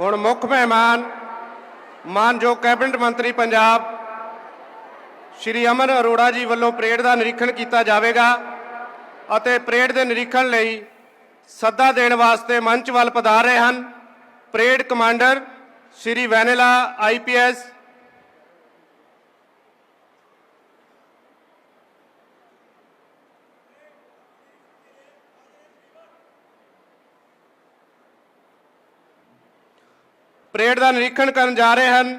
ਹੁਣ ਮੁੱਖ ਮਹਿਮਾਨ, ਮਾਨਯੋਗ ਕੈਬਨਿਟ ਮੰਤਰੀ ਪੰਜਾਬ, ਸ਼੍ਰੀ ਅਮਨ ਅਰੋੜਾ ਜੀ ਵੱਲੋਂ ਪਰੇਡ ਦਾ ਨਿਰੀਖਣ ਕੀਤਾ ਜਾਵੇਗਾ ਅਤੇ ਪਰੇਡ ਦੇ ਨਿਰੀਖਣ ਲਈ ਸੱਦਾ ਦੇਣ ਵਾਸਤੇ ਮੰਚ ਵੱਲ ਪਧਾਰ ਰਹੇ ਹਨ। Parade commander Shri Vanila IPS parade ਦਾ ਨਿਰੀਖਣ ਕਰਨ ਜਾ ਰਹੇ ਹਨ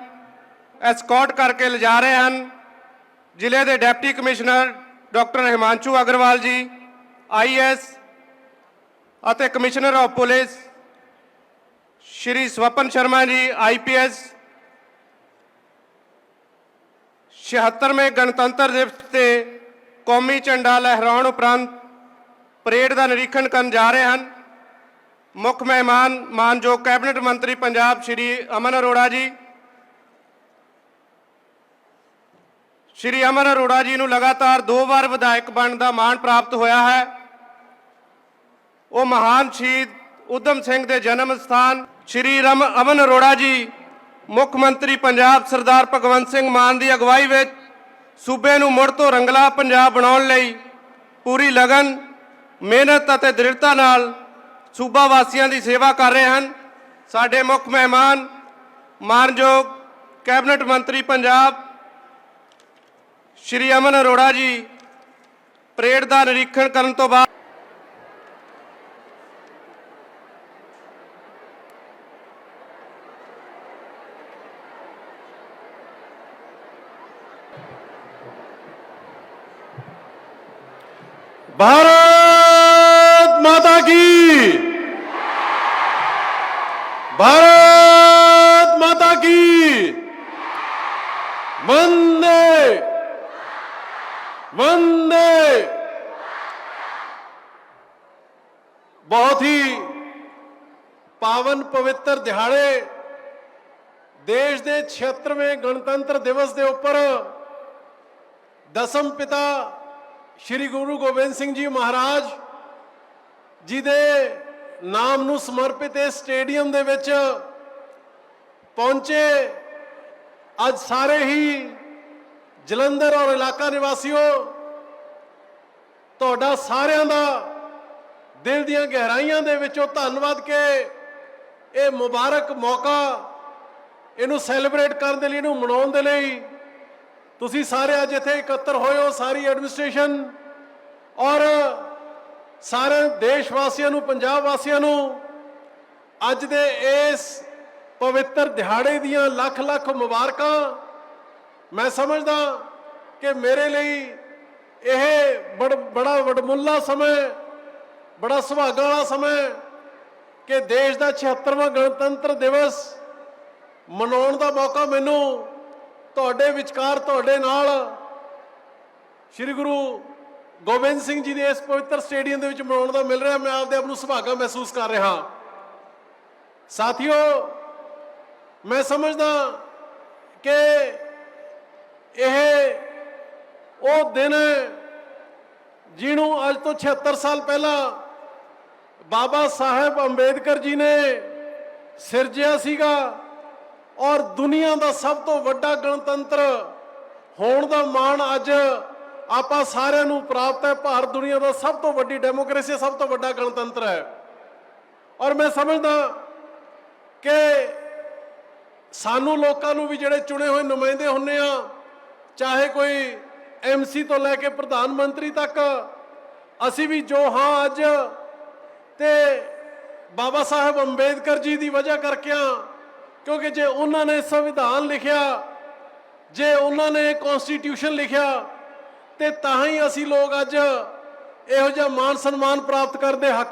ਐਸਕੌਟ ਕਰਕੇ ਲਿਜਾ ਰਹੇ ਹਨ। ਜ਼ਿਲ੍ਹੇ ਦੇ deputy commissioner doctor Himanshu Agarwal ji IS ਅਤੇ commissioner of police Shri Swapan Sharma ji IPS 76ਵੇਂ ਗਣਤੰਤਰ ਦਿਵਸ ਤੇ ਕੌਮੀ ਝੰਡਾ ਲਹਿਰਾਉਣ ਉਪਰੰਤ ਪਰੇਡ ਦਾ ਨਿਰੀਖਣ ਕਰਨ ਜਾ ਰਹੇ ਹਨ। ਮੁੱਖ ਮਹਿਮਾਨ, ਮਾਨਯੋਗ ਕੈਬਨਿਟ ਮੰਤਰੀ ਪੰਜਾਬ ਸ਼੍ਰੀ ਅਮਨ ਅਰੋੜਾ ਜੀ। ਸ਼੍ਰੀ ਅਮਨ ਅਰੋੜਾ ਜੀ ਨੂੰ ਲਗਾਤਾਰ ਦੋ ਵਾਰ ਵਿਧਾਇਕ ਬਣਨ ਦਾ ਮਾਣ ਪ੍ਰਾਪਤ ਹੋਇਆ ਹੈ। ਉਹ ਮਹਾਨ ਸ਼ਹੀਦ ਉਦਮ ਸਿੰਘ ਦੇ ਜਨਮ ਸਥਾਨ ਸ਼੍ਰੀ ਰਮ, ਅਮਨ ਅਰੋੜਾ ਜੀ, ਮੁੱਖ ਮੰਤਰੀ ਪੰਜਾਬ ਸਰਦਾਰ ਭਗਵੰਤ ਸਿੰਘ ਮਾਨ ਦੀ ਅਗਵਾਈ ਵਿੱਚ ਸੂਬੇ ਨੂੰ ਮੁੜ ਤੋਂ ਰੰਗਲਾ ਪੰਜਾਬ ਬਣਾਉਣ ਲਈ ਪੂਰੀ ਲਗਨ, ਮਿਹਨਤ ਅਤੇ ਦ੍ਰਿੜਤਾ ਨਾਲ ਸੂਬਾ ਵਾਸੀਆਂ ਦੀ ਸੇਵਾ ਕਰ ਰਹੇ ਹਨ ਸਾਡੇ ਮੁੱਖ ਮਹਿਮਾਨ ਮਾਨਯੋਗ ਕੈਬਨਿਟ ਮੰਤਰੀ ਪੰਜਾਬ ਸ਼੍ਰੀ ਅਮਨ ਅਰੋੜਾ ਜੀ ਪਰੇਡ ਦਾ ਨਿਰੀਖਣ ਕਰਨ ਤੋਂ ਬਾਅਦ भारत माता की भारत माता की वंदे वंदे ਬਹੁਤ ਹੀ ਪਾਵਨ ਪਵਿੱਤਰ ਦਿਹਾੜੇ ਦੇਸ਼ ਦੇ 76ਵੇਂ ਗਣਤੰਤਰ ਦਿਵਸ ਦੇ ਉੱਪਰ ਦਸਮ ਪਿਤਾ ਸ਼੍ਰੀ ਗੁਰੂ ਗੋਬਿੰਦ ਸਿੰਘ ਜੀ ਮਹਾਰਾਜ ਜਿਹਦੇ ਨਾਮ ਨੂੰ ਸਮਰਪਿਤ ਇਸ ਸਟੇਡੀਅਮ ਦੇ ਵਿੱਚ ਪਹੁੰਚੇ ਅੱਜ ਸਾਰੇ ਹੀ ਜਲੰਧਰ ਔਰ ਇਲਾਕਾ ਨਿਵਾਸੀਓ, ਤੁਹਾਡਾ ਸਾਰਿਆਂ ਦਾ ਦਿਲ ਦੀਆਂ ਗਹਿਰਾਈਆਂ ਦੇ ਵਿੱਚੋਂ ਧੰਨਵਾਦ ਕਿ ਇਹ ਮੁਬਾਰਕ ਮੌਕਾ ਇਹਨੂੰ ਸੈਲੀਬ੍ਰੇਟ ਕਰਨ ਦੇ ਲਈ, ਇਹਨੂੰ ਮਨਾਉਣ ਦੇ ਲਈ ਤੁਸੀਂ ਸਾਰੇ ਅੱਜ ਇੱਥੇ ਇਕੱਤਰ ਹੋਏ ਹੋ, ਸਾਰੀ ਐਡਮਿਨਿਸਟ੍ਰੇਸ਼ਨ ਸਾਰੇ ਦੇਸ਼ ਵਾਸੀਆਂ ਨੂੰ, ਪੰਜਾਬ ਵਾਸੀਆਂ ਨੂੰ, ਅੱਜ ਦੇ ਇਸ ਪਵਿੱਤਰ ਦਿਹਾੜੇ ਦੀਆਂ ਲੱਖ ਲੱਖ ਮੁਬਾਰਕਾਂ, ਮੈਂ ਸਮਝਦਾ ਕਿ ਮੇਰੇ ਲਈ ਇਹ ਬੜ- ਬੜਾ ਵਡਮੁੱਲਾ ਸਮਾਂ ਬੜਾ ਸੁਭਾਗਾ ਵਾਲਾ ਸਮਾਂ ਕਿ ਦੇਸ਼ ਦਾ 76ਵਾਂ ਗਣਤੰਤਰ ਦਿਵਸ ਮਨਾਉਣ ਦਾ ਮੌਕਾ ਮੈਨੂੰ ਤੁਹਾਡੇ ਵਿਚਕਾਰ, ਤੁਹਾਡੇ ਨਾਲ ਸ੍ਰੀ ਗੁਰੂ ਗੋਬਿੰਦ ਸਿੰਘ ਜੀ ਦੇ ਇਸ ਪਵਿੱਤਰ ਸਟੇਡੀਅਮ ਦੇ ਵਿੱਚ ਮਨਾਉਣ ਦਾ ਮਿਲ ਰਿਹਾ, ਮੈਂ ਆਪਦੇ ਆਪ ਨੂੰ ਸੁਭਾਗਾ ਮਹਿਸੂਸ ਕਰ ਰਿਹਾ। ਸਾਥੀਓ, ਮੈਂ ਸਮਝਦਾ ਕਿ ਇਹ ਉਹ ਦਿਨ ਜਿਹਨੂੰ ਅੱਜ ਤੋਂ 76 ਸਾਲ ਪਹਿਲਾਂ ਬਾਬਾ ਸਾਹਿਬ ਅੰਬੇਦਕਰ ਜੀ ਨੇ ਸਿਰਜਿਆ ਸੀਗਾ ਔਰ ਦੁਨੀਆ ਦਾ ਸਭ ਤੋਂ ਵੱਡਾ ਗਣਤੰਤਰ ਹੋਣ ਦਾ ਮਾਣ ਅੱਜ ਆਪਾਂ ਸਾਰਿਆਂ ਨੂੰ ਪ੍ਰਾਪਤ ਹੈ, ਭਾਰਤ ਦੁਨੀਆ ਦਾ ਸਭ ਤੋਂ ਵੱਡੀ ਡੈਮੋਕ੍ਰੇਸੀ, ਸਭ ਤੋਂ ਵੱਡਾ ਗਣਤੰਤਰ ਹੈ। ਔਰ ਮੈਂ ਸਮਝਦਾ ਕਿ ਸਾਨੂੰ ਲੋਕਾਂ ਨੂੰ ਵੀ ਜਿਹੜੇ ਚੁਣੇ ਹੋਏ ਨੁਮਾਇੰਦੇ ਹੁੰਨੇ ਆ, ਚਾਹੇ ਕੋਈ ਐਮਸੀ ਤੋਂ ਲੈ ਕੇ ਪ੍ਰਧਾਨ ਮੰਤਰੀ ਤੱਕ, ਅਸੀਂ ਵੀ ਜੋ ਹਾਂ ਅੱਜ ਤੇ ਬਾਬਾ ਸਾਹਿਬ ਅੰਬੇਦਕਰ ਜੀ ਦੀ ਵਜ੍ਹਾ ਕਰਕੇ ਆ, ਕਿਉਂਕਿ ਜੇ ਉਹਨਾਂ ਨੇ ਸੰਵਿਧਾਨ ਲਿਖਿਆ, ਜੇ ਉਹਨਾਂ ਨੇ ਕਨਸਟੀਟਿਊਸ਼ਨ ਲਿਖਿਆ ਤੇ ਤਾਂ ਹੀ ਅਸੀਂ ਲੋਕ ਅੱਜ ਇਹੋ ਜਿਹਾ ਮਾਨ ਸਨਮਾਨ ਪ੍ਰਾਪਤ ਕਰਦੇ ਹੱਕ